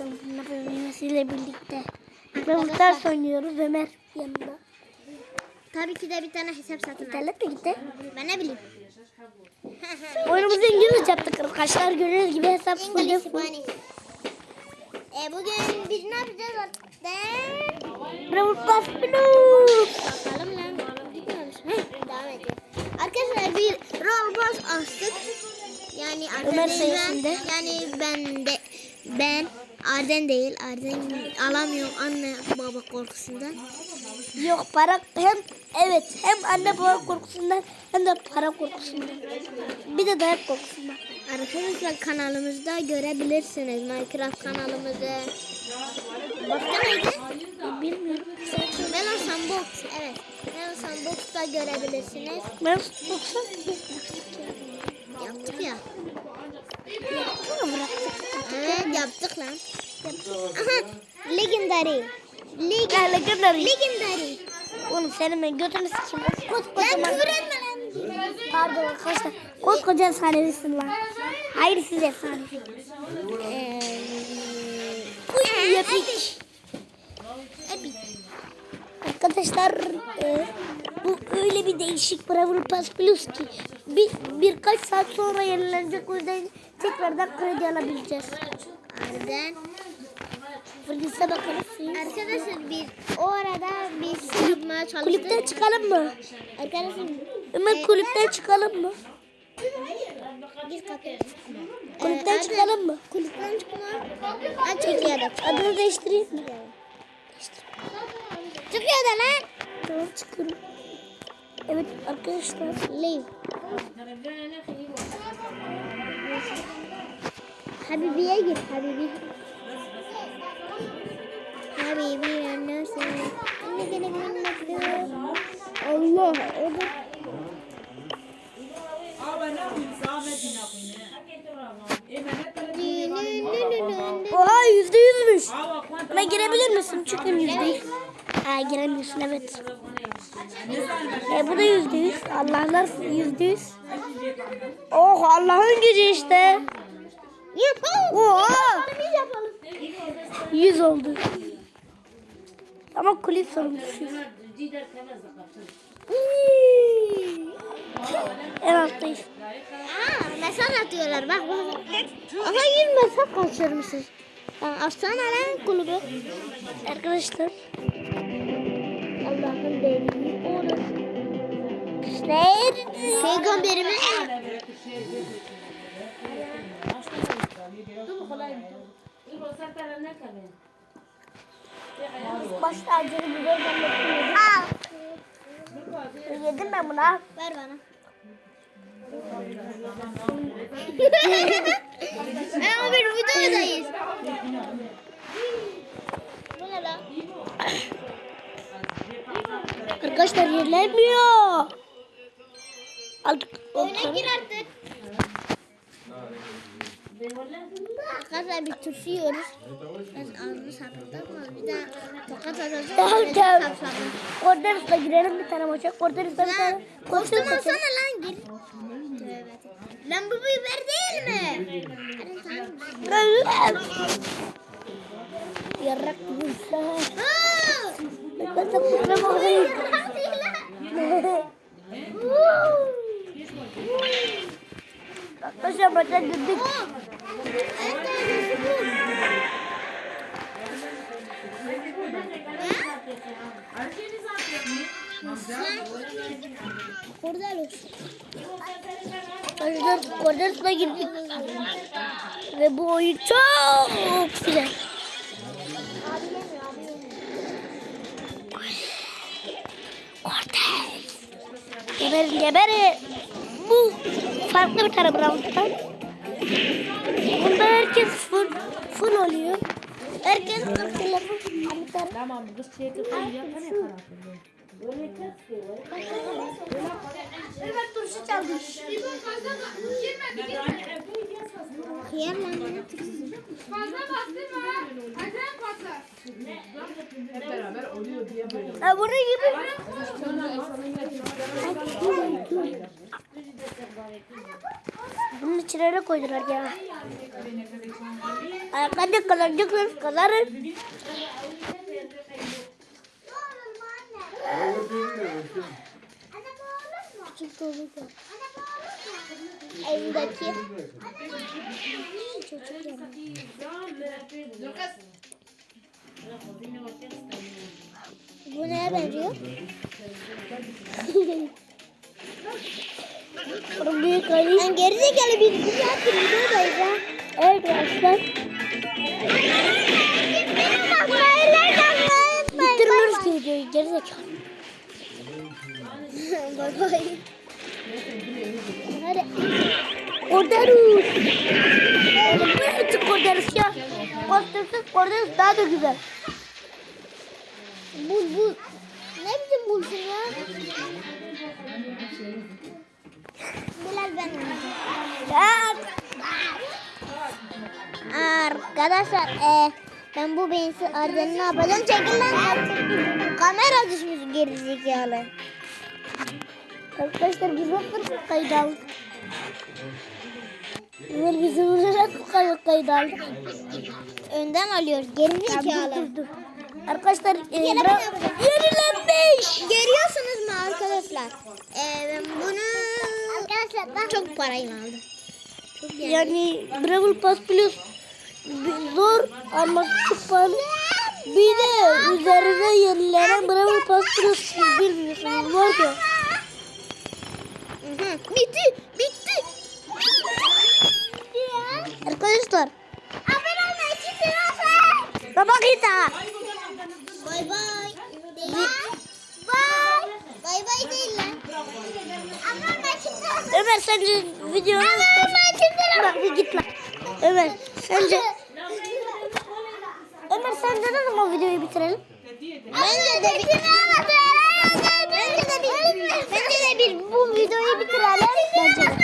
sınıfında büyümesiyle birlikte. Ve Muhtar oynuyoruz Ömer yanında. Tabii ki de bir tane hesap satın al. İnternet mi gitti? Ben ne bileyim. Oyunumuzu İngilizce yaptık arkadaşlar. Gördüğünüz gibi hesap English full. Spanish. E bugün biz ne yapacağız artık? Brawl Pass Plus. Bakalım lan. Heh, Devam ediyor. Arkadaşlar bir pass açtık. Yani Ömer sayesinde. ben. Yani ben de ben Arden değil. Arden alamıyorum anne baba korkusundan. Yok para hem evet hem anne baba korkusundan hem de para korkusundan. Bir de dayak korkusundan. Arkadaşlar kanalımızda görebilirsiniz. Minecraft kanalımızı. Başka neydi? Bilmiyorum. Melon Sandbox. Evet. Melon Sandbox'ta görebilirsiniz. Ben yoksa Yaptık ya. yaptık mı bıraktık? Evet yaptık lan. Aha. Legendary. Leg Ya legendary. Legendary. Oğlum senin ben götünü sikeyim. Lan Koskocaman. küfür etme lan. Pardon arkadaşlar. Koskoca efsanevisin lan. Hayır siz efsane. Ee, Uy yapık. Epic. Arkadaşlar e, bu öyle bir değişik Brawl Pass Plus ki bir, birkaç saat sonra yenilenecek o yüzden tekrardan kredi alabileceğiz. Arden. Fırgısa bakalım. Arkadaşlar biz o arada biz yapmaya çalıştık. Kulüpten çıkalım mı? Arkadaşlar Ömer kulüpten çıkalım mı? biz. Kulüpten Arden, çıkalım mı? Kulüpten çıkma. Aç çekiyor Adını değiştireyim mi? Da lan. Tamam çıkıyorum. Evet arkadaşlar. Leave. Habibiye gir Habibi. Habibi anlasın. Anne gene minnet Allah o da Oha yüzde yüzmüş. Buna girebilir misin? Çıktım yüzde yüz. Ha giremiyorsun evet. E bu da yüzde yüz. Allah'lar yüzde yüz. Oh Allah'ın gücü işte. Oha. Yüz oldu. Ama kulüp sorumlusuyuz. En alttayız. Aa, mesaj atıyorlar bak bak. Aha 100 mesaj kaçırmışız. Lan açsana lan kulübü. Arkadaşlar. Deliği olur. Nerede? Peygamberimiz Başta acılı zannettim yedim. Al. Yedim ben bunu ver bana. Ama bir videodayız. Bu ne lan? Yerlenmiyor. Aldık. Oyuna gir artık. Arkadaşlar bir turşu yiyoruz. Ben ağzımı sapırtma. Bir daha tokat atacağım. Tamam tamam. sapsapım. Korderis'la girelim bir tane maça. Korderis'la bir tane. Lan kostüm alsana lan gir. Lan bu biber değil mi? Yarrak gibi sen. Aa! Kostüm alayım. Arkadaşlar maça girdik. Arkadaşlar Korderis'la girdik. Ve bu oyun çok güzel. Cortez. Geberin geberin. Bu farklı bir tane Brawl Bunda herkes full, full oluyor. Herkes 40 telefon. Bir tane. Tamam, kız şey kırpayım yapana karar. Evet turşu çaldı. Kıyar lan bana tıksın. Hep Ha bunun gibi. Bunun içine ne koydular ya? Arkadaşlar kazanacaksanız kazanın. Küçük dolu da. Evdeki. Çocuk yanıyor. Bu neye benziyor? Büyük Ali. Ben gerizekalı bir güzel bir videodayız ha. Evet arkadaşlar. Bitirmiyoruz ki videoyu gerizekalı. Bay bay. Hadi. Korderus. Oğlum bu ne çık Korderus ya? Kostümsüz Korderus daha da güzel. Bul bul. Ne biçim bulsun ya? Bilal ben Ya. Arkadaşlar e, ben bu beyinsiz ardını ne yapacağım? Çekil lan. Kamera düşmüş gerizekalı. Arkadaşlar biz bakın kaydı aldık. Ömer bizi vurarak kaydı aldık. Önden alıyoruz gerizekalı. dur dur dur. Arkadaşlar e, ben. Yenilenmiş. Görüyorsunuz mu arkadaşlar? E, ben bunu arkadaşlar çok parayla aldım. Çok yani. Yani Brawl Pass Plus zor ama çok pahalı. Bir de üzerine yenilenen Brawl Pass Plus bilmiyorsunuz var ya. Hı. Bitti. Bitti. Arkadaşlar Abone olmayı unutmayın. baba kita. Ömer sence videonun Abone olmayı unutmayın. Bak bir git lan. Ömer sence Ömer sence ne zaman videoyu bitirelim? Bence de bir Bence de bir Bence de bir bu videoyu bitirelim. Bence de.